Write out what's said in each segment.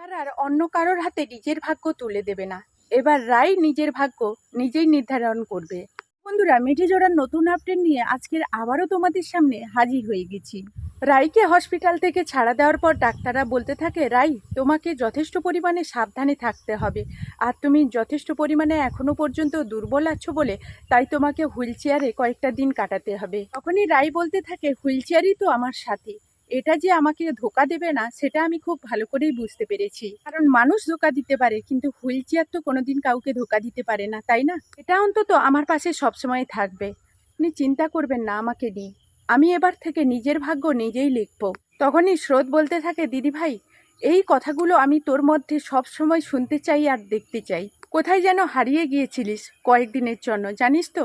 এবার আর অন্য কারোর হাতে নিজের ভাগ্য তুলে দেবে না। এবার রাই নিজের ভাগ্য নিজেই নির্ধারণ করবে। বন্ধুরা মিঠে জোড়ার নতুন আপডেট নিয়ে আজকের আবারও তোমাদের সামনে হাজির হয়ে গেছি। রাইকে হসপিটাল থেকে ছাড়া দেওয়ার পর ডাক্তাররা বলতে থাকে, রাই, তোমাকে যথেষ্ট পরিমাণে সাবধানে থাকতে হবে। আর তুমি যথেষ্ট পরিমাণে এখনও পর্যন্ত দুর্বল আছো বলে তাই তোমাকে হুইল চেয়ারে কয়েকটা দিন কাটাতে হবে। তখনই রাই বলতে থাকে, হুইল চেয়ারই তো আমার সাথে। এটা যে আমাকে ধোকা দেবে না, সেটা আমি খুব ভালো করেই বুঝতে পেরেছি। কারণ মানুষ ধোকা দিতে পারে, কিন্তু হুইল চেয়ার তো কোনোদিন কাউকে ধোকা দিতে পারে না, তাই না? এটা অন্তত আমার পাশে সবসময় থাকবে। আপনি চিন্তা করবেন না আমাকে নিয়ে। আমি এবার থেকে নিজের ভাগ্য নিজেই লিখব। তখনই স্রোত বলতে থাকে, দিদি ভাই, এই কথাগুলো আমি তোর মধ্যে সব সময় শুনতে চাই আর দেখতে চাই। কোথায় যেন হারিয়ে গিয়েছিলিস কয়েকদিনের জন্য, জানিস তো?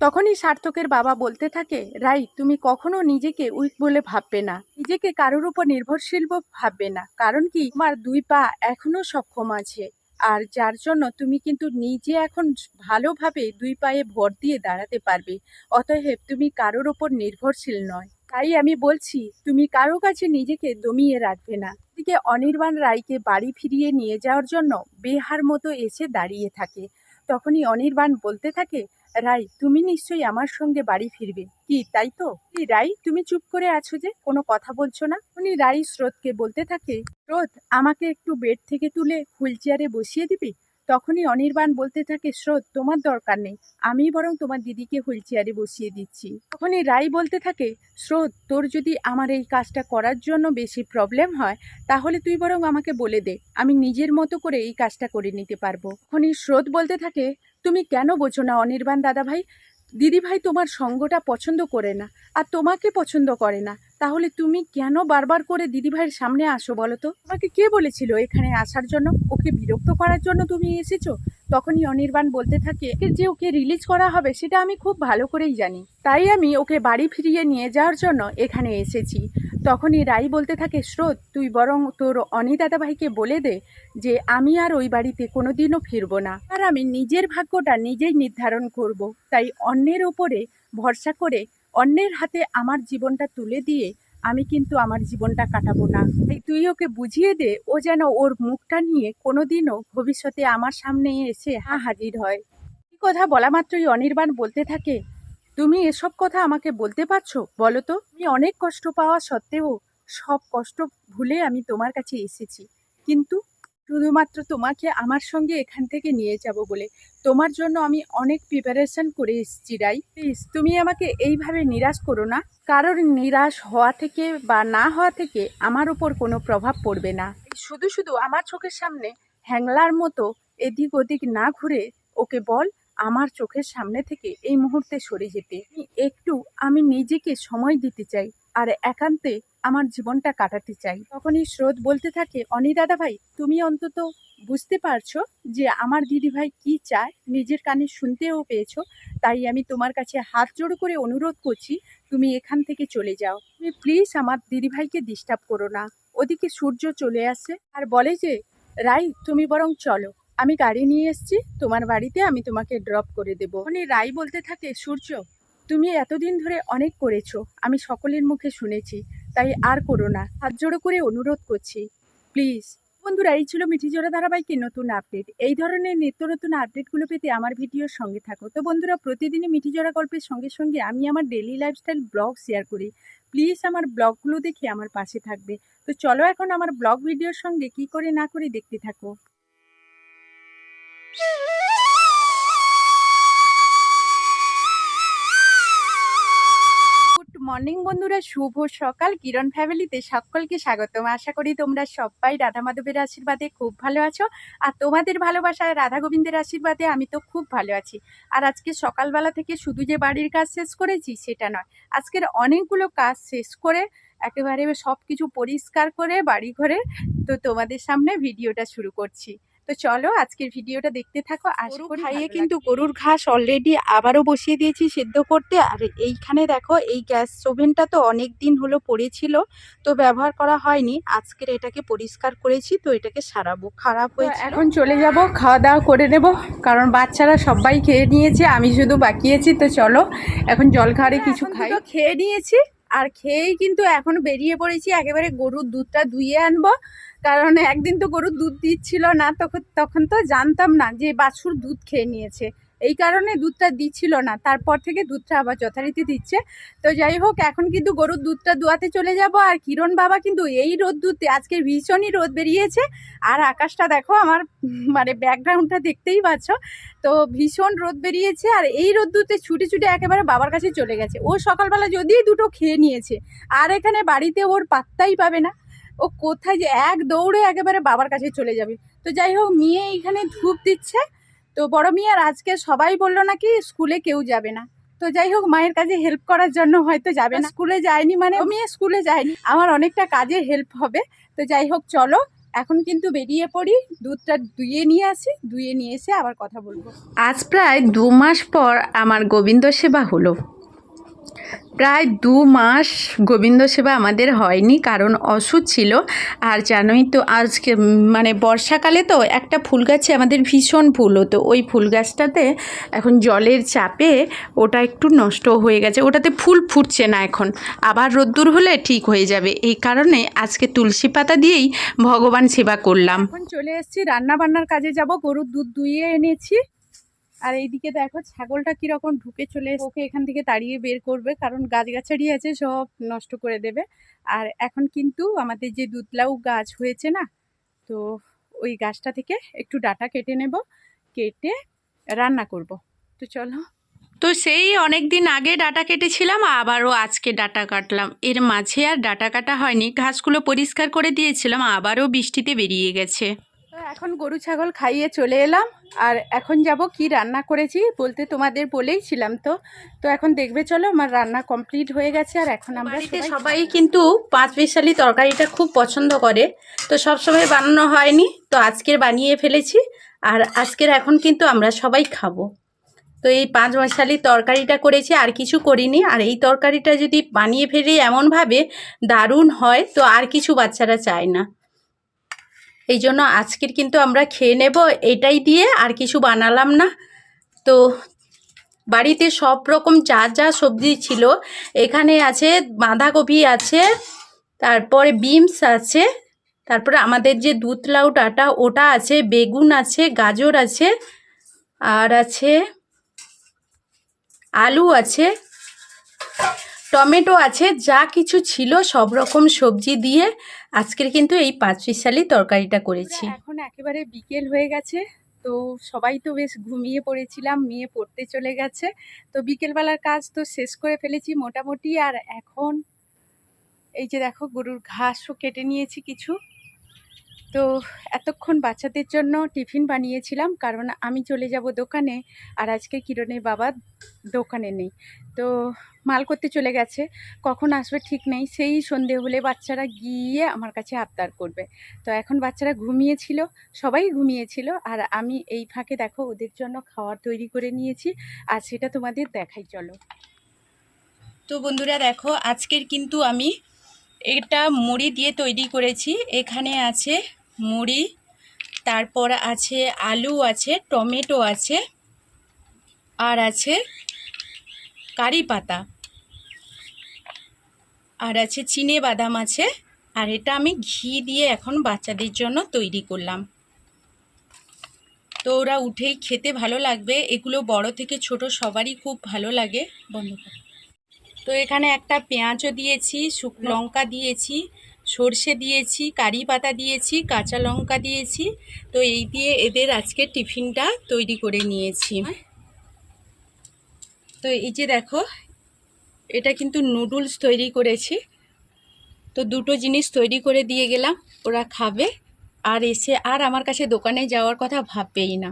তখনই সার্থকের বাবা বলতে থাকে, রাই, তুমি কখনো নিজেকে উইক বলে ভাববে না। নিজেকে কারোর উপর নির্ভরশীল ভাববে না। কারণ কি? তোমার দুই পা এখনও সক্ষম আছে। আর যার জন্য তুমি কিন্তু নিজে এখন ভালোভাবে দুই পায়ে ভর দিয়ে দাঁড়াতে পারবে। অতএব তুমি কারোর ওপর নির্ভরশীল নয়। তাই আমি বলছি, তুমি কারও কাছে নিজেকে দমিয়ে রাখবে না। এদিকে অনির্বাণ রায়কে বাড়ি ফিরিয়ে নিয়ে যাওয়ার জন্য বেহার মতো এসে দাঁড়িয়ে থাকে। তখনই অনির্বাণ বলতে থাকে রাই তুমি নিশ্চয়ই আমার সঙ্গে বাড়ি ফিরবে। কি, তাই তো? রাই তুমি চুপ করে আছো যে? কোনো কথা বলছো না? উনি রাই স্রোতকে বলতে থাকে, স্রোত, আমাকে একটু বেড থেকে তুলে হুইল চেয়ারে বসিয়ে দিবি? তখনই অনির্বাণ বলতে থাকে, স্রোত, তোমার দরকার নেই। আমি বরং তোমার দিদিকে হুইল চেয়ারে বসিয়ে দিচ্ছি। তখনই রাই বলতে থাকে, স্রোত, তোর যদি আমার এই কাজটা করার জন্য বেশি প্রবলেম হয়, তাহলে তুই বরং আমাকে বলে দে। আমি নিজের মতো করে এই কাজটা করে নিতে পারব। তখনই স্রোত বলতে থাকে, তুমি কেন বোঝো না অনির্বাণ দাদা ভাই দিদি ভাই তোমার সঙ্গটা পছন্দ করে না, আর তোমাকে পছন্দ করে না, তাহলে তুমি কেন বারবার করে দিদি ভাইয়ের সামনে আসো বলো তো? তোমাকে কে বলেছিল এখানে আসার জন্য? ওকে বিরক্ত করার জন্য তুমি এসেছ? তখনই অনির্বাণ বলতে থাকে যে ওকে রিলিজ করা হবে সেটা আমি খুব ভালো করেই জানি। তাই আমি ওকে বাড়ি ফিরিয়ে নিয়ে যাওয়ার জন্য এখানে এসেছি। তখনই রাই বলতে থাকে, স্রোত, তুই বরং তোর অনি দাদা ভাইকে বলে দে যে আমি আর ওই বাড়িতে কোনোদিনও ফিরবো না। আর আমি নিজের ভাগ্যটা নিজেই নির্ধারণ করব। তাই অন্যের ওপরে ভরসা করে অন্যের হাতে আমার জীবনটা তুলে দিয়ে আমি কিন্তু আমার জীবনটা কাটাবো না। তাই তুই ওকে বুঝিয়ে দে, ও যেন ওর মুখটা নিয়ে কোনোদিনও ভবিষ্যতে আমার সামনে এসে হা হাজির হয়। কথা বলা মাত্রই অনির্বাণ বলতে থাকে তুমি এসব কথা আমাকে বলতে পারছ? বলো তো। আমি অনেক কষ্ট পাওয়া সত্ত্বেও সব কষ্ট ভুলে আমি তোমার কাছে এসেছি। কিন্তু শুধুমাত্র তোমাকে আমার সঙ্গে এখান থেকে নিয়ে যাব বলে তোমার জন্য আমি অনেক প্রিপারেশন করে এসেছি, রাই। প্লিজ তুমি আমাকে এইভাবে নিরাশ করো না। কারোর নিরাশ হওয়া থেকে বা না হওয়া থেকে আমার উপর কোনো প্রভাব পড়বে না। শুধু শুধু আমার চোখের সামনে হ্যাংলার মতো এদিক ওদিক না ঘুরে ওকে বল আমার চোখের সামনে থেকে এই মুহূর্তে সরে যেতে। একটু আমি নিজেকে সময় দিতে চাই আর একান্তে আমার জীবনটা কাটাতে চাই। তখনই স্রোত বলতে থাকে অনি দাদা ভাই তুমি অন্তত বুঝতে পারছ যে আমার দিদি ভাই কি চায়? নিজের কানে শুনতেও পেয়েছ, তাই আমি তোমার কাছে হাত জোড়ো করে অনুরোধ করছি, তুমি এখান থেকে চলে যাও। তুমি প্লিজ আমার দিদি ভাইকে ডিস্টার্ব করো না। ওদিকে সূর্য চলে আসে আর বলে যে, রাই, তুমি বরং চলো। আমি গাড়ি নিয়ে এসেছি, তোমার বাড়িতে আমি তোমাকে ড্রপ করে দেবো। মানে রাই বলতে থাকে, সূর্য, তুমি এতদিন ধরে অনেক করেছ, আমি সকলের মুখে শুনেছি, তাই আর করো না। হাত জোড়ো করে অনুরোধ করছি প্লিজ বন্ধুরা, এই ছিল মিঠি জোড়া ধারাবাহিকের নতুন আপডেট এই ধরনের নিত্য নতুন আপডেটগুলো পেতে আমার ভিডিওর সঙ্গে থাকো। তো বন্ধুরা, প্রতিদিনই মিঠি জোড়া গল্পের সঙ্গে সঙ্গে আমি আমার ডেলি লাইফস্টাইল ব্লগ শেয়ার করি। প্লিজ আমার ব্লগগুলো দেখে আমার পাশে থাকবে। তো চলো এখন আমার ব্লগ ভিডিওর সঙ্গে কি করে না করে দেখতে থাকো। মর্নিং বন্ধুরা, শুভ সকাল। কিরণ ফ্যামিলিতে সকলকে স্বাগতম। আশা করি তোমরা সবাই রাধা মাধবের আশীর্বাদে খুব ভালো আছো। আর তোমাদের ভালোবাসায় রাধা গোবিন্দের আশীর্বাদে আমি তো খুব ভালো আছি। আর আজকে সকালবেলা থেকে শুধু যে বাড়ির কাজ শেষ করেছি, সেটা নয়। আজকের অনেকগুলো কাজ শেষ করে, একেবারে সব কিছু পরিষ্কার করে বাড়ি ঘরে তো তোমাদের সামনে ভিডিওটা শুরু করছি। তো চলো আজকের ভিডিওটা দেখতে থাকো। আশা করি খাইয়ে কিন্তু গরুর ঘাস অলরেডি আবারও বসিয়ে দিয়েছি সেদ্ধ করতে। আর এইখানে দেখো এই গ্যাস ওভেনটা তো অনেক দিন হলো পড়েছিল তো ব্যবহার করা হয়নি। আজকের এটাকে পরিষ্কার করেছি তো এটাকে সারাবো। খারাপ হয়ে এখন চলে যাব খাওয়া দাওয়া করে নেব। কারণ বাচ্চারা সবাই খেয়ে নিয়েছে আমি শুধু বাকিয়েছি তো চলো। এখন জল খাওয়ারে কিছু খাই। খেয়ে নিয়েছি। আর খেয়েই কিন্তু এখন বেরিয়ে পড়েছি, একেবারে গরুর দুধটা ধুয়ে আনব। কারণ একদিন তো গরুর দুধ দিচ্ছিল না, তখন তখন তো জানতাম না যে বাছুর দুধ খেয়ে নিয়েছে। এই কারণে দুধটা দিচ্ছিল না। তারপর থেকে দুধটা আবার যথারীতি দিচ্ছে। তো যাই হোক, এখন কিন্তু গরুর দুধটা দোয়াতে চলে যাব। আর কিরণ বাবা কিন্তু এই রোদ দুধে, আজকে ভীষণই রোদ বেরিয়েছে। আর আকাশটা দেখো, আমার মানে ব্যাকগ্রাউন্ডটা দেখতেই পাচ্ছ। তো ভীষণ রোদ বেরিয়েছে। আর এই রোদ দুধে ছুটে ছুটে একেবারে বাবার কাছে চলে গেছে। ও সকালবেলা যদিই দুটো খেয়ে নিয়েছে, আর এখানে বাড়িতে ওর পাত্তাই পাবে না। ও কোথায় যে, এক দৌড়ে একেবারে বাবার কাছে চলে যাবে। তো যাই হোক, মেয়ে এইখানে ধূপ দিচ্ছে। তো বড় মেয়ে আর আজকে সবাই বলল নাকি স্কুলে কেউ যাবে না। তো যাই হোক মায়ের কাজে হেল্প করার জন্য হয়তো যাবে না। স্কুলে যায়নি মানে? ও মেয়ে স্কুলে যায়নি। আমার অনেকটা কাজে হেল্প হবে। তো যাই হোক চলো। এখন কিন্তু বেরিয়ে পড়ি। দুধটা দুইয়ে নিয়ে আসি। দুইয়ে নিয়ে এসে আবার কথা বলব। আজ প্রায় দু মাস পর আমার গোবিন্দ সেবা হলো। প্রায় দু মাস গোবিন্দ সেবা আমাদের হয়নি, কারণ অসুখ ছিল। আর জানোই তো আজকে মানে বর্ষাকালে তো একটা ফুল গাছে আমাদের ভীষণ ফুল হতো। ওই ফুল গাছটাতে এখন জলের চাপে ওটা একটু নষ্ট হয়ে গেছে। ওটাতে ফুল ফুটছে না এখন। আবার রোদ্দুর হলে ঠিক হয়ে যাবে। এই কারণে আজকে তুলসী পাতা দিয়েই ভগবান সেবা করলাম। এখন চলে এসেছি রান্না বান্নার কাজে যাব। গরুর দুধ দুইয়ে এনেছি। আর এইদিকে দেখো ছাগলটা কীরকম ঢুকে চলে ওকে এখান থেকে তাড়িয়ে বের করবে, কারণ গাছগাছাড়ি আছে, সব নষ্ট করে দেবে। আর এখন কিন্তু আমাদের যে দুধলাউ গাছ হয়েছে না, তো ওই গাছটা থেকে একটু ডাটা কেটে নেব, কেটে রান্না করব। তো চলো। তো সেই অনেক দিন আগে ডাটা কেটেছিলাম, আবারও আজকে ডাটা কাটলাম। এর মাঝে আর ডাটা কাটা হয়নি, ঘাসগুলো পরিষ্কার করে দিয়েছিলাম, আবারও বৃষ্টিতে বেরিয়ে গেছে। তো এখন গরু ছাগল খাইয়ে চলে এলাম। আর এখন যাব কি রান্না করেছি বলতে তোমাদের বলেই ছিলাম তো। তো এখন দেখবে চলো আমার রান্না কমপ্লিট হয়ে গেছে আর এখন আমরা সবাই সবাই কিন্তু পাঁচ বিশালি তরকারিটা খুব পছন্দ করে। তো সব সময় বানানো হয়নি তো আজকের বানিয়ে ফেলেছি। আর আজকের এখন কিন্তু আমরা সবাই খাব। তো এই পাঁচ মশালি তরকারিটা করেছি আর কিছু করিনি। আর এই তরকারিটা যদি বানিয়ে ফেলি এমনভাবে দারুণ হয় তো আর কিছু বাচ্চারা চায় না। এই জন্য আজকের কিন্তু আমরা খেয়ে নেব এটাই দিয়ে আর কিছু বানালাম না। তো বাড়িতে সব রকম যা যা সবজি ছিল, এখানে আছে বাঁধাকপি আছে, তারপরে বিমস আছে, তারপরে আমাদের যে দুধ লাউ ডাটা, ওটা আছে, বেগুন আছে, গাজর আছে, আর আছে আলু আছে টমেটো আছে, যা কিছু ছিল সব রকম সবজি দিয়ে আজকের কিন্তু এই পাঁচ পিসালি তরকারিটা করেছি। এখন একেবারে বিকেল হয়ে গেছে, তো সবাই তো বেশ ঘুমিয়ে পড়েছিলাম, মেয়ে পড়তে চলে গেছে। তো বিকেলবেলার কাজ তো শেষ করে ফেলেছি মোটামুটি, আর এখন এই যে দেখো, গরুর ঘাসও কেটে নিয়েছি কিছু। তো এতক্ষণ বাচ্চাদের জন্য টিফিন বানিয়েছিলাম, কারণ আমি চলে যাব দোকানে আর আজকে কিরণের বাবা দোকানে নেই। তো মাল করতে চলে গেছে, কখন আসবে ঠিক নেই, সেই সন্ধে হলে বাচ্চারা গিয়ে আমার কাছে আবদার করবে। তো এখন বাচ্চারা ঘুমিয়েছিল, সবাই ঘুমিয়েছিল, আর আমি এই ফাঁকে দেখো ওদের জন্য খাবার তৈরি করে নিয়েছি, আর সেটা তোমাদের দেখাই, চলো। তো বন্ধুরা দেখো, আজকের কিন্তু আমি এটা মুড়ি দিয়ে তৈরি করেছি, এখানে আছে মুড়ি, তারপর আছে আলু আছে, টমেটো আছে, আর আছে কারি পাতা আর আছে চিনে বাদাম আছে, আর এটা আমি ঘি দিয়ে এখন বাচ্চাদের জন্য তৈরি করলাম তো ওরা উঠেই খেতে ভালো লাগবে, এগুলো বড় থেকে ছোট সবারই খুব ভালো লাগে বন্ধ। তো এখানে একটা পেঁয়াজও দিয়েছি শুকনো লঙ্কা দিয়েছি সর্ষে দিয়েছি, কারি পাতা দিয়েছি, কাঁচা লঙ্কা দিয়েছি। তো এই দিয়ে এদের আজকে টিফিনটা তৈরি করে নিয়েছি। তো এই যে দেখো, এটা কিন্তু নুডলস তৈরি করেছি। তো দুটো জিনিস তৈরি করে দিয়ে গেলাম, ওরা খাবে। আর এসে, আর আমার কাছে দোকানে যাওয়ার কথা ভাববেই না।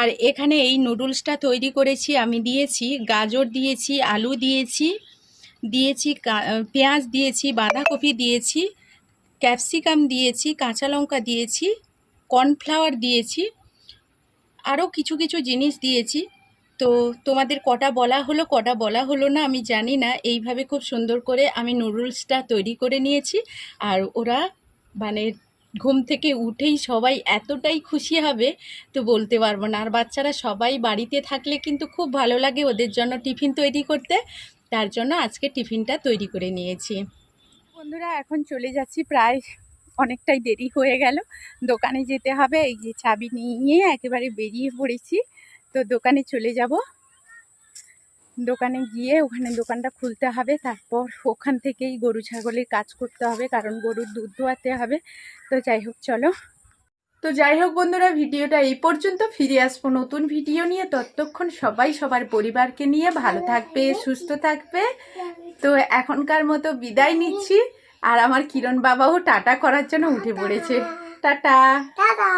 আর এখানে এই নুডলসটা তৈরি করেছি, আমি দিয়েছি গাজর দিয়েছি, আলু দিয়েছি দিয়েছি পেঁয়াজ দিয়েছি, বাঁধাকপি দিয়েছি ক্যাপসিকাম দিয়েছি, কাঁচা লঙ্কা দিয়েছি, কর্নফ্লাওয়ার দিয়েছি আরও কিছু কিছু জিনিস দিয়েছি। তো তোমাদের কটা বলা হলো, কটা বলা হলো না আমি জানি না। এইভাবে খুব সুন্দর করে আমি নুডলসটা তৈরি করে নিয়েছি। আর ওরা মানে ঘুম থেকে উঠেই সবাই এতটাই খুশি হবে, তো বলতে পারব না। আর বাচ্চারা সবাই বাড়িতে থাকলে কিন্তু খুব ভালো লাগে ওদের জন্য টিফিন তৈরি করতে। তার জন্য আজকে টিফিনটা তৈরি করে নিয়েছি। বন্ধুরা, এখন চলে যাচ্ছি প্রায় অনেকটাই দেরি হয়ে গেল। দোকানে যেতে হবে, এই যে চাবি নিয়ে একেবারে বেরিয়ে পড়েছি। তো দোকানে চলে যাব। দোকানে গিয়ে ওখানে দোকানটা খুলতে হবে, তারপর ওখান থেকেই গরু ছাগলের কাজ করতে হবে, কারণ গরুর দুধ দোয়াতে হবে। তো যাই হোক, চলো। তো যাই হোক বন্ধুরা, ভিডিওটা এই পর্যন্ত। ফিরে আসব নতুন ভিডিও নিয়ে ততক্ষণ সবাই সবার পরিবারকে নিয়ে ভালো থাকবে, সুস্থ থাকবে। তো এখনকার মতো বিদায় নিচ্ছি। আর আমার কিরণ বাবাও টাটা করার জন্য উঠে পড়েছে। টাটা। টাটা।